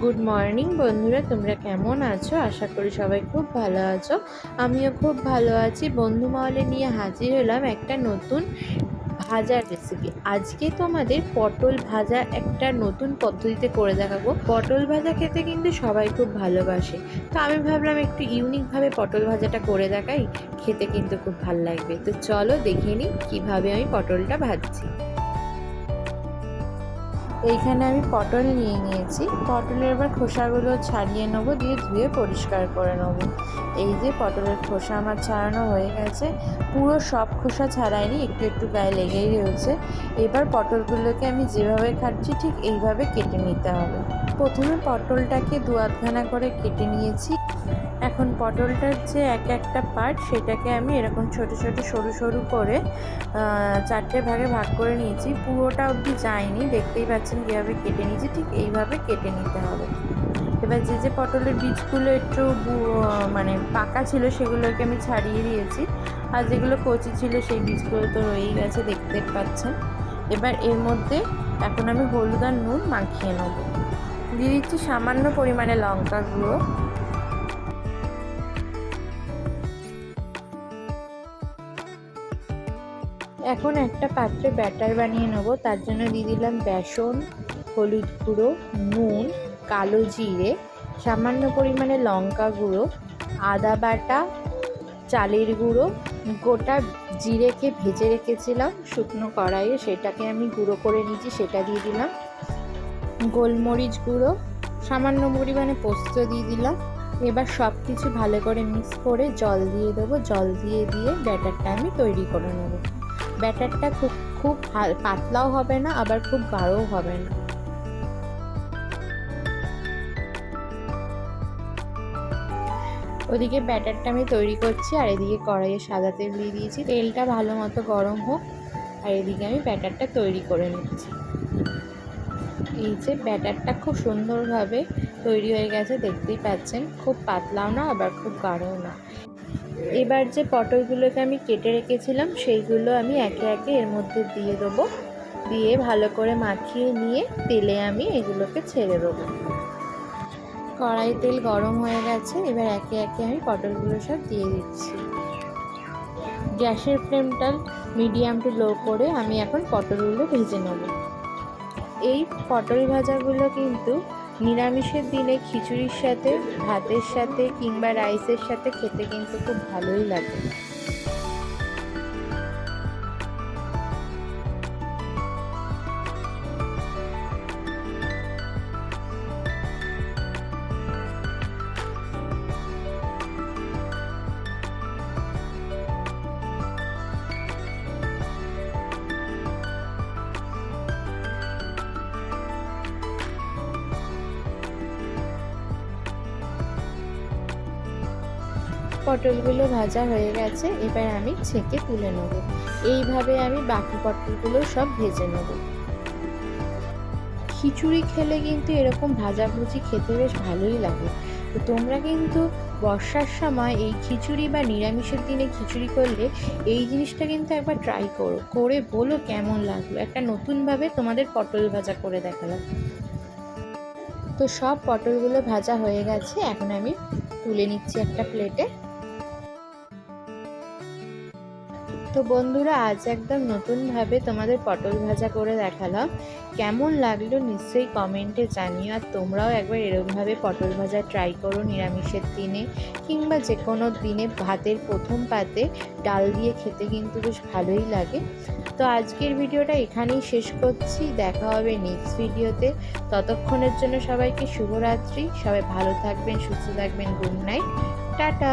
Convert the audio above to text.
Good morning বন্ধুরা, তোমরা কেমন আছো? আশা করি সবাই খুব ভালো আছো। আমিও খুব ভালো আছি। বন্ধু মহলে নিয়ে হাজির হলাম একটা নতুন ভাজার রেসিপি আজকে তোমাদের পটল ভাজা একটা নতুন পদ্ধতিতে করে দেখাবো। পটল ভাজা খেতে কিন্তু সবাই খুব ভালোবাসে। তো আমি ভাবলাম একটু ইউনিকভাবে পটল ভাজাটা করে দেখাই। খেতে কিন্তু খুব ভালো লাগবে। তো চলো দেখে নিই কীভাবে আমি পটলটা ভাজছি। এইখানে আমি পটল নিয়ে নিয়েছি। পটলের এবার খোসাগুলো ছাড়িয়ে নেব, দিয়ে ধুয়ে পরিষ্কার করে নেব। এই যে পটলের খোসা আমার ছাড়ানো হয়ে গেছে। পুরো সব খোসা ছাড়াইনি, একটু একটু গায়ে লেগেই রয়েছে। এবার পটলগুলোকে আমি যেভাবে খাচ্ছি ঠিক এইভাবে কেটে নিতে হবে। প্রথমে পটলটাকে দু আধখানা করে কেটে নিয়েছি। এখন পটলটার যে এক একটা পার্ট সেটাকে আমি এরকম ছোট ছোট, সরু সরু করে চারটে ভাগে ভাগ করে নিয়েছি। পুরোটা অবধি যায়নি। দেখতেই পাচ্ছেন কীভাবে কেটে নিয়েছি। ঠিক এইভাবে কেটে নিতে হবে। এবার যে যে পটলের বীজগুলো একটু মানে পাকা ছিল, সেগুলোকে আমি ছাড়িয়ে দিয়েছি। আর যেগুলো কচি ছিল, সেই বীজগুলো তো রয়েই গেছে, দেখতে পাচ্ছেন। এবার এর মধ্যে এখন আমি হলুদ আর নুন মাখিয়ে নেব। দিয়ে দিচ্ছি সামান্য পরিমাণে লঙ্কা গুঁড়ো এখন একটা পাত্রে ব্যাটার বানিয়ে নেব। তার জন্য দিয়ে দিলাম বেসন, হলুদ গুঁড়ো, নুন, কালো জিরে, সামান্য পরিমাণে লঙ্কা গুঁড়ো, আদা বাটা, চালের গুঁড়ো, গোটা জিরেকে ভেজে রেখেছিলাম, শুকনো কড়াইয়ে সেটাকে আমি গুঁড়ো করে নিয়েছি, সেটা দিয়ে দিলাম। গোলমরিচ গুঁড়ো, সামান্য পরিমাণে পোস্ত দিয়ে দিলাম। এবার সব কিছু ভালো করে মিক্স করে জল দিয়ে দেবো। জল দিয়ে দিয়ে ব্যাটারটা আমি তৈরি করে নেব। ব্যাটারটা খুব খুব পাতলাও হবে না, আবার খুব গাঢ়ও হবে না। ওদিকে ব্যাটারটা আমি তৈরি করছি, আর এদিকে কড়াইয়ে সাদা তেল দিয়ে দিয়েছি। তেলটা ভালো মতো গরম হোক, আর এদিকে আমি ব্যাটারটা তৈরি করে নিচ্ছি। এই যে ব্যাটারটা খুব সুন্দরভাবে তৈরি হয়ে গেছে, দেখতেই পাচ্ছেন। খুব পাতলাও না, আবার খুব গাঢ়ও না। এবার যে পটলগুলোকে আমি কেটে রেখেছিলাম, সেইগুলো আমি একে একে এর মধ্যে দিয়ে দেবো। দিয়ে ভালো করে মাখিয়ে নিয়ে তেলে আমি এগুলোকে ছেড়ে দেবো। কড়াই তেল গরম হয়ে গেছে, এবার একে একে আমি পটলগুলো সব দিয়ে দিচ্ছি। গ্যাসের ফ্লেমটা মিডিয়াম টু লো করে আমি এখন পটলগুলো ভেজে নেব। এই পটল ভাজাগুলো কিন্তু নিরামিষের দিনে খিচুড়ির সাথে ভাতের সাথে কিংবা রাইসের সাথে খেতে কিন্তু খুব ভালোই লাগে। পটলগুলো ভাজা হয়ে গেছে, এবার আমি ছেঁকে তুলে নেব। এইভাবে আমি বাকি পটলগুলো সব ভেজে নেব। খিচুড়ি খেলে কিন্তু এরকম ভাজাভুজি খেতে বেশ ভালোই লাগে। তো তোমরা কিন্তু বর্ষার সময় এই খিচুড়ি বা নিরামিষের দিনে খিচুড়ি করলে এই জিনিসটা কিন্তু একবার ট্রাই করো। করে বলো কেমন লাগল। একটা নতুনভাবে তোমাদের পটল ভাজা করে দেখালাম। তো সব পটলগুলো ভাজা হয়ে গেছে, এখন আমি তুলে নিচ্ছি একটা প্লেটে তো বন্ধুরা, আজ একদম নতুনভাবে তোমাদের পটল ভাজা করে দেখালাম। কেমন লাগল নিশ্চয়ই কমেন্টে জানিও, আর তোমরাও একবার এরকমভাবে পটল ভাজা ট্রাই করো নিরামিষের দিনে, কিংবা যে কোনো দিনে ভাতের প্রথম পাতে ডাল দিয়ে খেতে কিন্তু বেশ ভালোই লাগে। তো আজকের ভিডিওটা এখানেই শেষ করছি, দেখা হবে নেক্সট ভিডিওতে। ততক্ষণের জন্য সবাইকে শুভরাত্রি, সবাই ভালো থাকবেন, সুস্থ থাকবেন গুড নাইট টাটা!